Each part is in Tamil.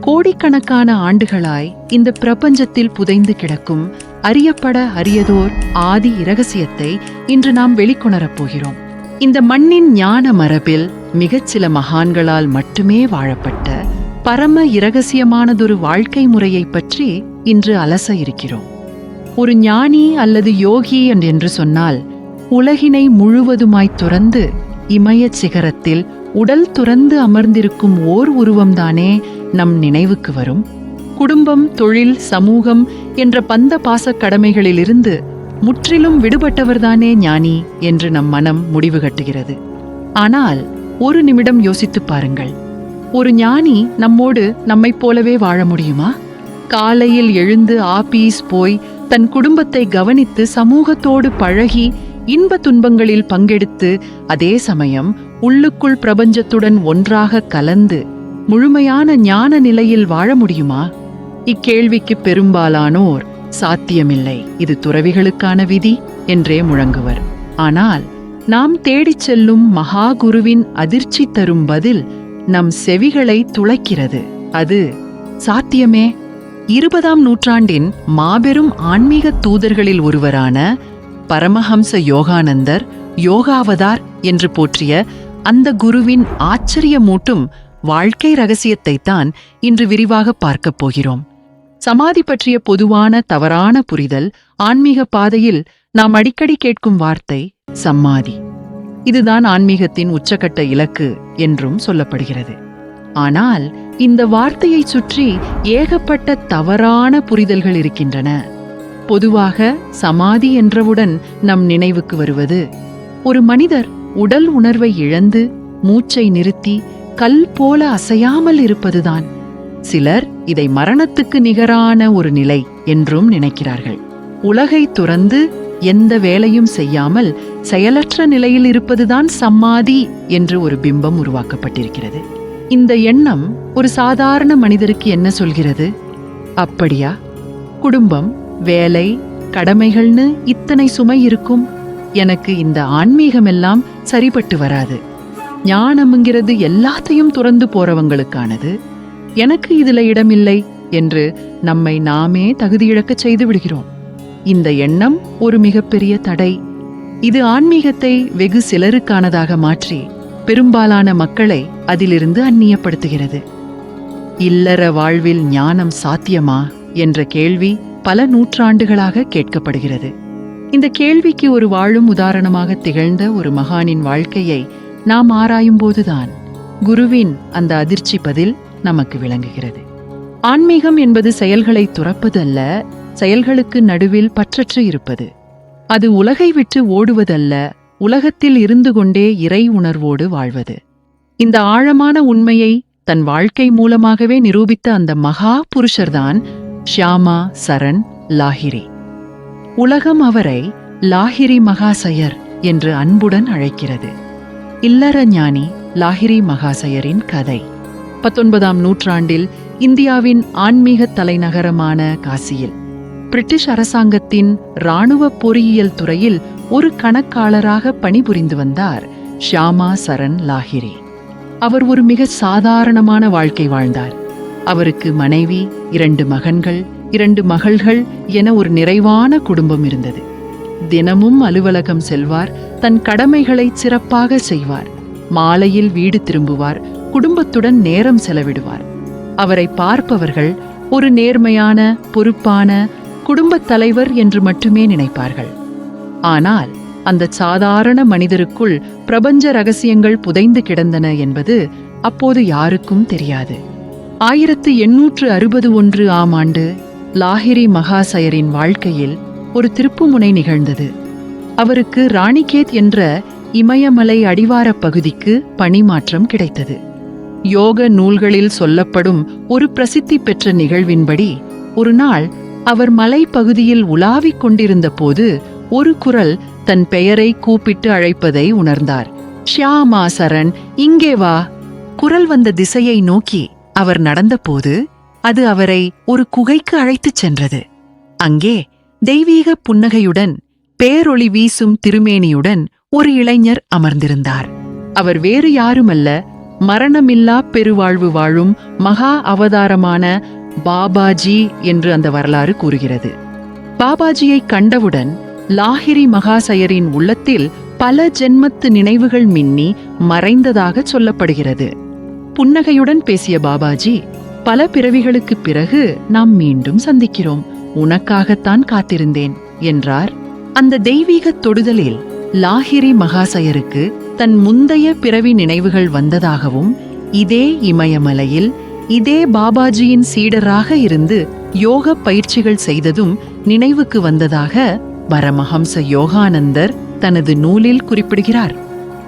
கோடிக்கணக்கான ஆண்டுகளாய் இந்த பிரபஞ்சத்தில் புதைந்து கிடக்கும் அறியப்பட அரியதோர் ஆதி இரகசியத்தை இன்று நாம் வெளிக்கொணரப் போகிறோம். இந்த மண்ணின் ஞான மரபில் மிகச்சில மகான்களால் மட்டுமே வாழப்பட்ட பரம இரகசியமானதொரு வாழ்க்கை முறையைப் பற்றி இன்று அலச இருக்கிறோம். ஒரு ஞானி அல்லது யோகி என்று சொன்னால் உலகினை முழுவதுமாய் துறந்து இமயச் சிகரத்தில் உடல் துறந்து அமர்ந்திருக்கும் ஓர் உருவம்தானே நம் நினைவுக்கு வரும். குடும்பம் தொழில் சமூகம் என்ற பந்த பாசக் கடமைகளிலிருந்து முற்றிலும் விடுபட்டவர்தானே ஞானி என்று நம் மனம் முடிவு கட்டுகிறது. ஆனால் ஒரு நிமிடம் யோசித்துப் பாருங்கள். ஒரு ஞானி நம்மோடு நம்மைப் போலவே வாழ முடியுமா? காலையில் எழுந்து ஆபீஸ் போய் தன் குடும்பத்தை கவனித்து சமூகத்தோடு பழகி இன்ப துன்பங்களில் பங்கெடுத்து அதே சமயம் உள்ளுக்குள் பிரபஞ்சத்துடன் ஒன்றாக கலந்து முழுமையான ஞான நிலையில் வாழ முடியுமா? இக்கேள்விக்கு பெரும்பாலானோர் சாத்தியமில்லை. இது துறவிகளுக்கான விதி என்றே முழங்குவர். ஆனால் நாம் தேடிச் செல்லும் மகா குருவின் அதிர்ச்சி தரும் பதில் நம் செவிகளை துளைக்கிறது. அது சாத்தியமே? இருபதாம் நூற்றாண்டின் மாபெரும் ஆன்மீக தூதர்களில் ஒருவரான பரமஹம்ச யோகானந்தர் யோகாவதார் என்று போற்றிய அந்த குருவின் ஆச்சரியமூட்டும் வாழ்க்கை ரகசியத்தைத்தான் இன்று விரிவாக பார்க்கப் போகிறோம். சமாதி பற்றிய பொதுவான தவறான புரிதல் ஆன்மீக பாதையில் நாம் அடிக்கடி கேட்கும் வார்த்தை சம்மாதி. இதுதான் ஆன்மீகத்தின் உச்சக்கட்ட இலக்கு என்றும் சொல்லப்படுகிறது. ஆனால் இந்த வார்த்தையைச் சுற்றி ஏகப்பட்ட தவறான புரிதல்கள் இருக்கின்றன. பொதுவாக சமாதி என்றவுடன் நம் நினைவுக்கு வருவது ஒரு மனிதர் உடல் உணர்வை இழந்து மூச்சை நிறுத்தி கல் போல அசையாமல் இருப்பதுதான். சிலர் இதை மரணத்துக்கு நிகரான ஒரு நிலை என்றும் நினைக்கிறார்கள். உலகை துறந்து எந்த வேலையும் செய்யாமல் செயலற்ற நிலையில் இருப்பதுதான் சம்மாதி என்று ஒரு பிம்பம் உருவாக்கப்பட்டிருக்கிறது. இந்த எண்ணம் ஒரு சாதாரண மனிதருக்கு என்ன சொல்கிறது? அப்படியா? குடும்பம் வேலை கடமைகள்னு இத்தனை சுமை இருக்கும். எனக்கு இந்த ஆன்மீகமெல்லாம் சரிபட்டு வராது. ஞானம்ங்கிறது எல்லாத்தையும் துறந்து போறவங்களுக்கானது. எனக்கு இதுல இடமில்லை என்று நம்மை நாமே தகுதியிழக்க செய்து விடுகிறோம். இந்த எண்ணம் ஒரு மிகப்பெரிய தடை. இது ஆன்மீகத்தை வெகு சிலருக்கானதாக மாற்றி பெரும்பாலான மக்களை அதிலிருந்து அந்நியப்படுத்துகிறது. இல்லற வாழ்வில் ஞானம் சாத்தியமா என்ற கேள்வி பல நூற்றாண்டுகளாக கேட்கப்படுகிறது. இந்த கேள்விக்கு ஒரு வாழும் உதாரணமாக திகழ்ந்த ஒரு மகானின் வாழ்க்கையை நாம் ஆராயும்போதுதான் குருவின் அந்த அதிர்ச்சி பதில் நமக்கு விளங்குகிறது. ஆன்மீகம் என்பது செயல்களை துறப்பதல்ல செயல்களுக்கு நடுவில் பற்றற்று இருப்பது. அது உலகை விட்டு ஓடுவதல்ல உலகத்தில் இருந்து கொண்டே இறை உணர்வோடு வாழ்வது. இந்த ஆழமான உண்மையை தன் வாழ்க்கை மூலமாகவே நிரூபித்த அந்த மகா புருஷர்தான் ஷியாமா சரண் லாஹிரி. உலகம் அவரை லாஹிரி மகாசயர் என்று அன்புடன் அழைக்கிறது. இல்லற ஞானி லாஹிரி மகாசயரின் கதை. பத்தொன்பதாம் நூற்றாண்டில் இந்தியாவின் ஆன்மீக தலைநகரமான காசியில் பிரிட்டிஷ் அரசாங்கத்தின் இராணுவ பொறியியல் துறையில் ஒரு கணக்காளராக பணிபுரிந்து வந்தார் ஷியாமா சரண் லாஹிரி. அவர் ஒரு மிக சாதாரணமான வாழ்க்கை வாழ்ந்தார். அவருக்கு மனைவி இரண்டு மகன்கள் இரண்டு மகள்கள் என ஒரு நிறைவான குடும்பம் இருந்தது. தினமும் அலுவலகம் செல்வார் தன் கடமைகளை சிறப்பாக செய்வார். மாலையில் வீடு திரும்புவார் குடும்பத்துடன் நேரம் செலவிடுவார். அவரை பார்ப்பவர்கள் ஒரு நேர்மையான பொறுப்பான குடும்பத் தலைவர் என்று மட்டுமே நினைப்பார்கள். ஆனால் அந்த சாதாரண மனிதருக்குள் பிரபஞ்ச ரகசியங்கள் புதைந்து கிடந்தன என்பது அப்போது யாருக்கும் தெரியாது. ஆயிரத்து எண்ணூற்று அறுபது ஒன்று ஆம் ஆண்டு லாஹிரி மகாசயரின் வாழ்க்கையில் ஒரு திருப்புமுனை நிகழ்ந்தது. அவருக்கு ராணிகேத் என்ற இமயமலை அடிவாரப் பகுதிக்கு பணிமாற்றம் கிடைத்தது. யோக நூல்களில் சொல்லப்படும் ஒரு பிரசித்தி பெற்ற நிகழ்வின்படி ஒரு நாள் அவர் மலைப்பகுதியில் உலாவிக் கொண்டிருந்த போது ஒரு குரல் தன் பெயரை கூப்பிட்டு அழைப்பதை உணர்ந்தார். ஷியாமா சரண் இங்கே வா. குரல் வந்த திசையை நோக்கி அவர் நடந்தபோது அது அவரை ஒரு குகைக்கு அழைத்துச் சென்றது. அங்கே தெய்வீக புன்னகையுடன் பேரொளி வீசும் திருமேனியுடன் ஒரு இளைஞர் அமர்ந்திருந்தார். அவர் வேறு யாருமல்ல மரணமில்லா பெருவாழ்வு வாழும் மகா அவதாரமான பாபாஜி என்று அந்த வரலாறு கூறுகிறது. பாபாஜியை கண்டவுடன் லாஹிரி மகாசயரின் உள்ளத்தில் பல ஜென்மத்து நினைவுகள் மின்னி மறைந்ததாக சொல்லப்படுகிறது. புன்னகையுடன் பேசிய பாபாஜி பல பிறவிகளுக்குப் பிறகு நாம் மீண்டும் சந்திக்கிறோம். உனக்காகத்தான் காத்திருந்தேன் என்றார். அந்த தெய்வீக தொடுதலில் லாஹிரி மகாசயருக்கு தன் முந்தைய பிறவி நினைவுகள் வந்ததாகவும் இதே இமயமலையில் இதே பாபாஜியின் சீடராக இருந்து யோக பயிற்சிகள் செய்ததும் நினைவுக்கு வந்ததாக பரமஹம்ச யோகானந்தர் தனது நூலில் குறிப்பிடுகிறார்.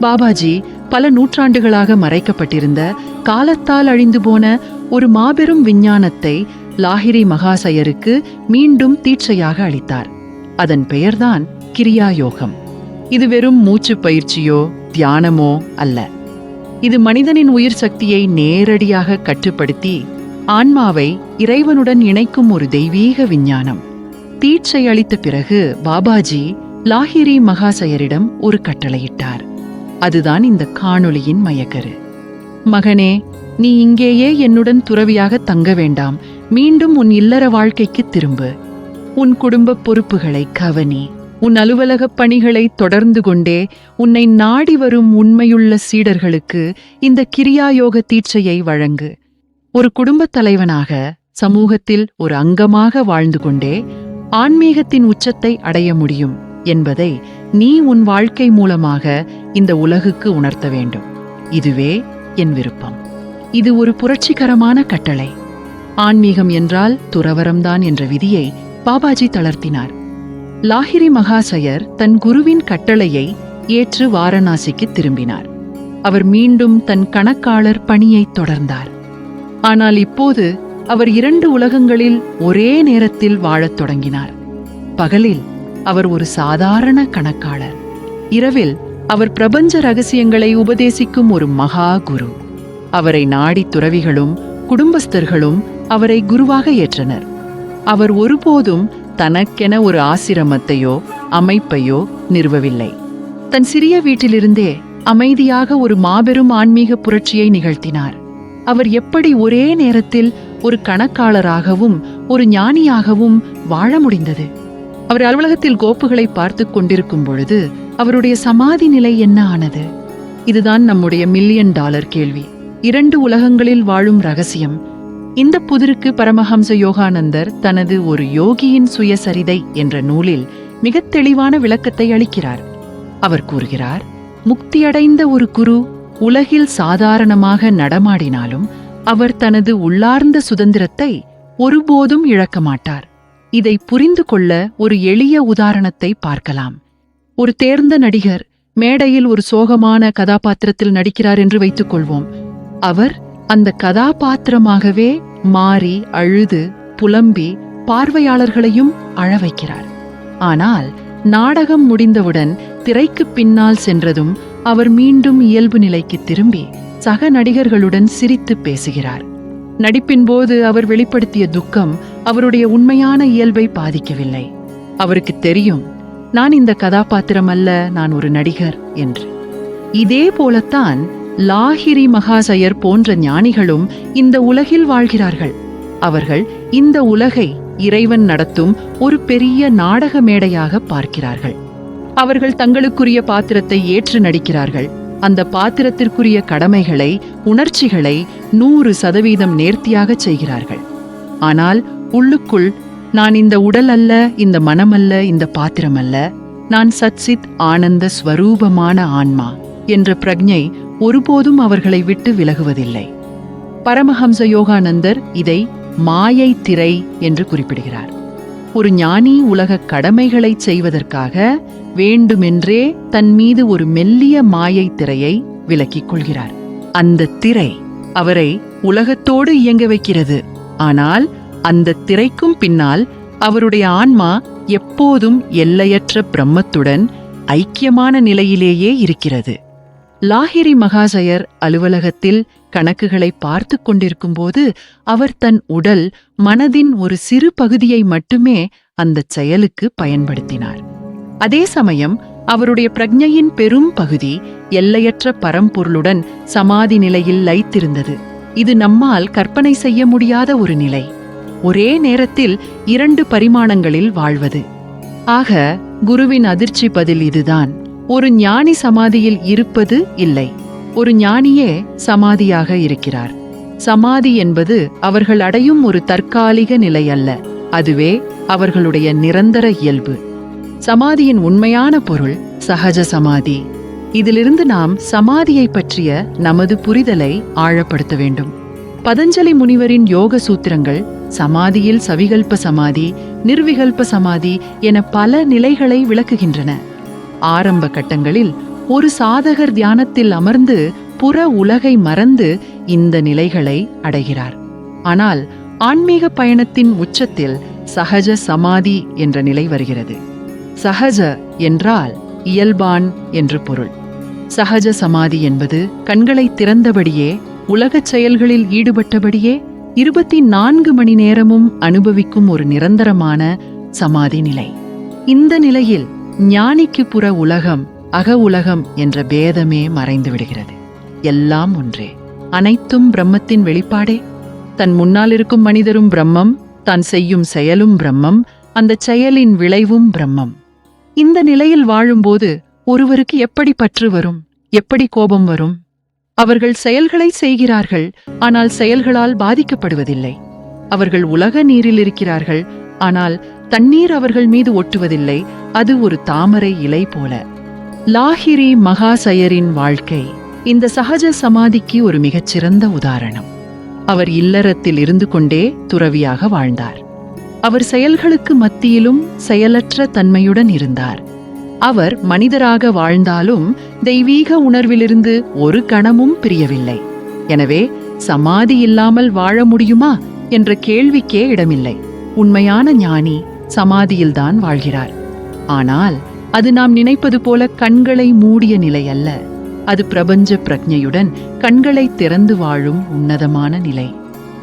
பாபாஜி பல நூற்றாண்டுகளாக மறைக்கப்பட்டிருந்த காலத்தால் அழிந்து போன ஒரு மாபெரும் விஞ்ஞானத்தை லாஹிரி மகாசயருக்கு மீண்டும் தீட்சையாக அளித்தார். அதன் பெயர்தான் கிரியா யோகம் இது வெறும் மூச்சு பயிற்சியோ தியானமோ அல்ல. இது மனிதனின் உயிர் சக்தியை நேரடியாக கட்டுப்படுத்தி ஆன்மாவை இறைவனுடன் இணைக்கும் ஒரு தெய்வீக விஞ்ஞானம். தீட்சை அளித்த பிறகு பாபாஜி லாஹிரி மகாசயரிடம் ஒரு கட்டளையிட்டார். அதுதான் இந்த காணொளியின் மயக்கரு. மகனே நீ இங்கேயே என்னுடன் துறவியாக தங்க வேண்டாம். மீண்டும் உன் இல்லற வாழ்க்கைக்கு திரும்பு. உன் குடும்ப பொறுப்புகளை கவனி. உன் அலுவலகப் பணிகளை தொடர்ந்து கொண்டே உன்னை நாடி வரும் உண்மையுள்ள சீடர்களுக்கு இந்த கிரியாயோக தீட்சையை வழங்கு. ஒரு குடும்பத் தலைவனாக சமூகத்தில் ஒரு அங்கமாக வாழ்ந்து கொண்டே ஆன்மீகத்தின் உச்சத்தை அடைய முடியும் என்பதை நீ உன் வாழ்க்கை மூலமாக இந்த உலகுக்கு உணர்த்த வேண்டும். இதுவே என் விருப்பம். இது ஒரு புரட்சிகரமான கட்டளை. ஆன்மீகம் என்றால் துறவரம்தான் என்ற விதியை பாபாஜி தளர்த்தினார். லாஹிரி மகாசயர் தன் குருவின் கட்டளையை ஏற்று வாரணாசிக்கு திரும்பினார். அவர் மீண்டும் தன் கணக்காளர் பணியைத் தொடர்ந்தார். ஆனால் இப்போது அவர் இரண்டு உலகங்களில் ஒரே நேரத்தில் வாழத் தொடங்கினார். பகலில் அவர் ஒரு சாதாரண கணக்காளர். இரவில் அவர் பிரபஞ்ச ரகசியங்களை உபதேசிக்கும் ஒரு மகா குரு. அவரை நாடி துறவிகளும் குடும்பஸ்தர்களும் அவரை குருவாக ஏற்றனர். அவர் ஒருபோதும் தனக்கென ஒரு ஆசிரமத்தையோ அமைப்பையோ நிறுவவில்லை. தன் சிறிய வீட்டிலிருந்தே அமைதியாக ஒரு மாபெரும் ஆன்மீக புரட்சியை நிகழ்த்தினார். அவர் எப்படி ஒரே நேரத்தில் ஒரு கணக்காளராகவும் ஒரு ஞானியாகவும் வாழ முடிந்தது? அவர் அலுவலகத்தில் கோப்புகளை பார்த்து கொண்டிருக்கும் பொழுது அவருடைய சமாதி நிலை என்ன ஆனது? இதுதான் நம்முடைய மில்லியன் டாலர் கேள்வி. இரண்டு உலகங்களில் வாழும் ரகசியம். இந்த புதிருக்கு பரமஹம்ச யோகானந்தர் தனது ஒரு யோகியின் சுயசரிதை என்ற நூலில் மிக தெளிவான விளக்கத்தை அளிக்கிறார். அவர் கூறுகிறார் முக்தியடைந்த ஒரு குரு உலகில் சாதாரணமாக நடமாடினாலும் அவர் தனது உள்ளார்ந்த சுதந்திரத்தை ஒருபோதும் இழக்க மாட்டார். இதை புரிந்து கொள்ள ஒரு எளிய உதாரணத்தை பார்க்கலாம். ஒரு தேர்ந்த நடிகர் மேடையில் ஒரு சோகமான கதாபாத்திரத்தில் நடிக்கிறார் என்று வைத்துக் கொள்வோம் அவர் அந்த கதாபாத்திரமாகவே மாறி அழுது புலம்பி பார்வையாளர்களையும் அழ வைக்கிறார். ஆனால் நாடகம் முடிந்தவுடன் திரைக்குப் பின்னால் சென்றதும் அவர் மீண்டும் இயல்பு நிலைக்கு திரும்பி சக நடிகர்களுடன் சிரித்து பேசுகிறார். நடிப்பின் போது அவர் வெளிப்படுத்திய துக்கம் அவருடைய உண்மையான இயல்பை பாதிக்கவில்லை. அவருக்கு தெரியும் நான் இந்த கதாபாத்திரம் அல்ல நான் ஒரு நடிகர் என்று. இதே போலத்தான் லாஹிரி மகாசயர் போன்ற ஞானிகளும் இந்த உலகில் வாழ்கிறார்கள். அவர்கள் இந்த உலகை இறைவன் நடத்தும் ஒரு பெரிய நாடக மேடையாக பார்க்கிறார்கள். அவர்கள் தங்களுக்குரிய பாத்திரத்தை ஏற்று நடிக்கிறார்கள். அந்த பாத்திரத்திற்குரிய கடமைகளை உணர்ச்சிகளை நூறு சதவீதம் நேர்த்தியாக செய்கிறார்கள். ஆனால் உள்ளுக்குள் நான் இந்த உடல் அல்ல இந்த மனமல்ல இந்த பாத்திரம் அல்ல. நான் சத்சித் ஆனந்த ஸ்வரூபமான ஆன்மா என்ற பிரஜை ஒருபோதும் அவர்களை விட்டு விலகுவதில்லை. பரமஹம்ச யோகானந்தர் இதை மாயை திரை என்று குறிப்பிடுகிறார். ஒரு ஞானி உலக கடமைகளை செய்வதற்காக வேண்டுமென்றே தன் மீது ஒரு மெல்லிய மாயை திரையை விலக்கிக் கொள்கிறார். அந்த திரை அவரை உலகத்தோடு இயங்க வைக்கிறது. ஆனால் அந்த திரைக்கும் பின்னால் அவருடைய ஆன்மா எப்போதும் எல்லையற்ற பிரம்மத்துடன் ஐக்கியமான நிலையிலேயே இருக்கிறது. லாஹிரி மகாசயர் அலுவலகத்தில் கணக்குகளை பார்த்து கொண்டிருக்கும்போது அவர் தன் உடல் மனதின் ஒரு சிறு பகுதியை மட்டுமே அந்தச் செயலுக்கு பயன்படுத்தினார். அதே சமயம் அவருடைய பிரஜையின் பெரும் பகுதி எல்லையற்ற பரம்பொருளுடன் சமாதி நிலையில் லைத்திருந்தது. இது நம்மால் கற்பனை செய்ய முடியாத ஒரு நிலை. ஒரே நேரத்தில் இரண்டு பரிமாணங்களில் வாழ்வது. ஆக குருவின் அதிர்ச்சி பதில் இதுதான். ஒரு ஞானி சமாதியில் இருப்பது இல்லை. ஒரு ஞானியே சமாதியாக இருக்கிறார். சமாதி என்பது அவர்கள் அடையும் ஒரு தற்காலிக நிலை அல்ல. அதுவே அவர்களுடைய நிரந்தர இயல்பு. சமாதியின் உண்மையான பொருள் சகஜ சமாதி. இதிலிருந்து நாம் சமாதியை பற்றிய நமது புரிதலை ஆழப்படுத்த வேண்டும். பதஞ்சலி முனிவரின் யோக சூத்திரங்கள் சமாதியில் சவிகல்ப சமாதி நிர்விகல்ப சமாதி என பல நிலைகளை விளக்குகின்றன. ஆரம்ப கட்டங்களில் ஒரு சாதகர் தியானத்தில் அமர்ந்து புற உலகை மறந்து இந்த நிலைகளை அடைகிறார். ஆனால் ஆன்மீக பயணத்தின் உச்சத்தில் சகஜ சமாதி என்ற நிலை வருகிறது. சகஜ என்றால் இயல்பான் என்று பொருள். சகஜ சமாதி என்பது கண்களை திறந்தபடியே உலகச் செயல்களில் ஈடுபட்டபடியே இருபத்தி நான்கு மணி நேரமும் அனுபவிக்கும் ஒரு நிரந்தரமான சமாதி நிலை. இந்த நிலையில் ஞானிக்கு புற உலகம் அக உலகம் என்ற பேதமே மறைந்து விடுகிறது எல்லாம் ஒன்றே. அனைத்தும் பிரம்மத்தின் வெளிப்பாடே. தன் முன்னால் இருக்கும் மனிதரும் பிரம்மம் தான் செய்யும் செயலும் பிரம்மம் அந்த செயலின் விளைவும் பிரம்மம். இந்த நிலையில் வாழும்போது ஒருவருக்கு எப்படி பற்று வரும் எப்படி கோபம் வரும்? அவர்கள் செயல்களை செய்கிறார்கள் ஆனால் செயல்களால் பாதிக்கப்படுவதில்லை. அவர்கள் உலக நீரில் இருக்கிறார்கள் ஆனால் தண்ணீர் அவர்கள் மீது ஒட்டுவதில்லை அது ஒரு தாமரை இலை போல. லாஹிரி மகாசயரின் வாழ்க்கை இந்த சகஜ சமாதிக்கு ஒரு மிகச்சிறந்த உதாரணம். அவர் இல்லறத்தில் இருந்து கொண்டே துறவியாக வாழ்ந்தார். அவர் செயல்களுக்கு மத்தியிலும் செயலற்ற தன்மையுடன் இருந்தார். அவர் மனிதராக வாழ்ந்தாலும் தெய்வீக உணர்விலிருந்து ஒரு கணமும் பிரியவில்லை. எனவே சமாதி இல்லாமல் வாழ முடியுமா? என்ற கேள்விக்கே இடமில்லை. உண்மையான ஞானி சமாதியில்தான் வாழ்கிறார். ஆனால் அது நாம் நினைப்பது போல கண்களை மூடிய நிலை அல்ல. அது பிரபஞ்ச பிரஜையுடன் கண்களை திறந்து வாழும் உன்னதமான நிலை.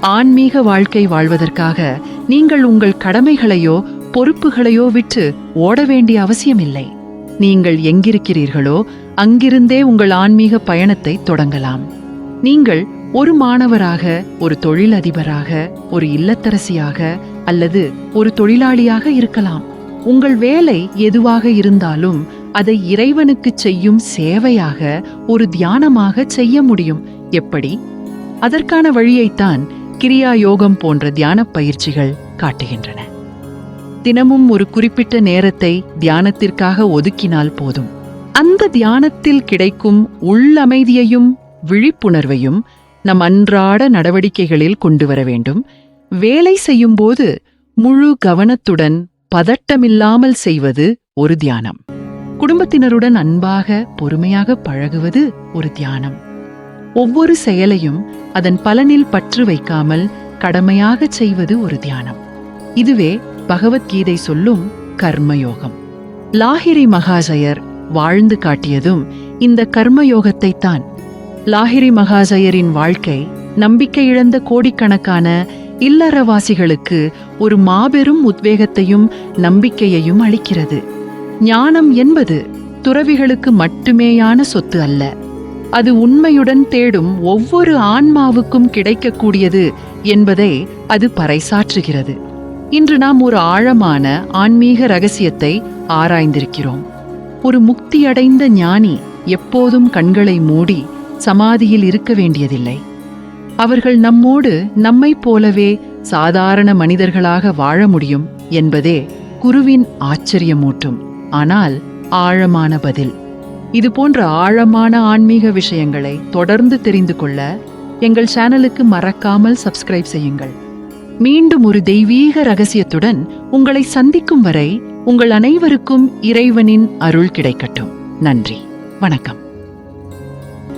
ஆன்மீக வாழ்க்கை வாழ்வதற்காக நீங்கள் உங்கள் கடமைகளையோ பொறுப்புகளையோ விட்டு ஓட வேண்டிய அவசியமில்லை. நீங்கள் எங்கிருக்கிறீர்களோ அங்கிருந்தே உங்கள் ஆன்மீக பயணத்தை தொடங்கலாம். நீங்கள் ஒரு மாணவராக ஒரு தொழிலதிபராக ஒரு இல்லத்தரசியாக அல்லது ஒரு தொழிலாளியாக இருக்கலாம். உங்கள் வேலை எதுவாக இருந்தாலும் அதை இறைவனுக்கு செய்யும் சேவையாக ஒரு தியானமாக செய்ய முடியும். எப்படி? அதற்கான வழியைத்தான் கிரியா யோகம் போன்ற தியானப் பயிற்சிகள் காட்டுகின்றன. தினமும் ஒரு குறிப்பிட்ட நேரத்தை தியானத்திற்காக ஒதுக்கினால் போதும். அந்த தியானத்தில் கிடைக்கும் உள்ளமைதியையும் விழிப்புணர்வையும் நம் அன்றாட நடவடிக்கைகளில் கொண்டு வர வேண்டும். வேலை செய்யும்போது முழு கவனத்துடன் பதட்டமில்லாமல் செய்வது ஒரு தியானம். குடும்பத்தினருடன் அன்பாக பொறுமையாக பழகுவது ஒரு தியானம். ஒவ்வொரு செயலையும் அதன் பலனில் பற்று வைக்காமல் கடமையாகச் செய்வது ஒரு தியானம். இதுவே பகவத்கீதை சொல்லும் கர்மயோகம். லாஹிரி மகாசயர் வாழ்ந்து காட்டியதும் இந்த கர்மயோகத்தை தான் லாஹிரி மகாசயரின் வாழ்க்கை நம்பிக்கை இழந்த கோடிக்கணக்கான இல்லறவாசிகளுக்கு ஒரு மாபெரும் உத்வேகத்தையும் நம்பிக்கையையும் அளிக்கிறது. ஞானம் என்பது துறவிகளுக்கு மட்டுமேயான சொத்து அல்ல. அது உண்மையுடன் தேடும் ஒவ்வொரு ஆன்மாவுக்கும் கிடைக்கக்கூடியது என்பதை அது பறைசாற்றுகிறது. இன்று நாம் ஒரு ஆழமான ஆன்மீக ரகசியத்தை ஆராய்ந்திருக்கிறோம். ஒரு முக்தியடைந்த ஞானி எப்போதும் கண்களை மூடி சமாதியில் இருக்க வேண்டியதில்லை. அவர்கள் நம்மோடு நம்மைப் போலவே சாதாரண மனிதர்களாக வாழ முடியும் என்பதே குருவின் ஆச்சரியமூட்டும். ஆனால் ஆழமான பதில். இது போன்ற ஆழமான ஆன்மீக விஷயங்களை தொடர்ந்து தெரிந்து கொள்ள எங்கள் சேனலுக்கு மறக்காமல் சப்ஸ்கிரைப் செய்யுங்கள். மீண்டும் ஒரு தெய்வீக ரகசியத்துடன் உங்களை சந்திக்கும் வரை உங்கள் அனைவருக்கும் இறைவனின் அருள் கிடைக்கட்டும். நன்றி. வணக்கம்.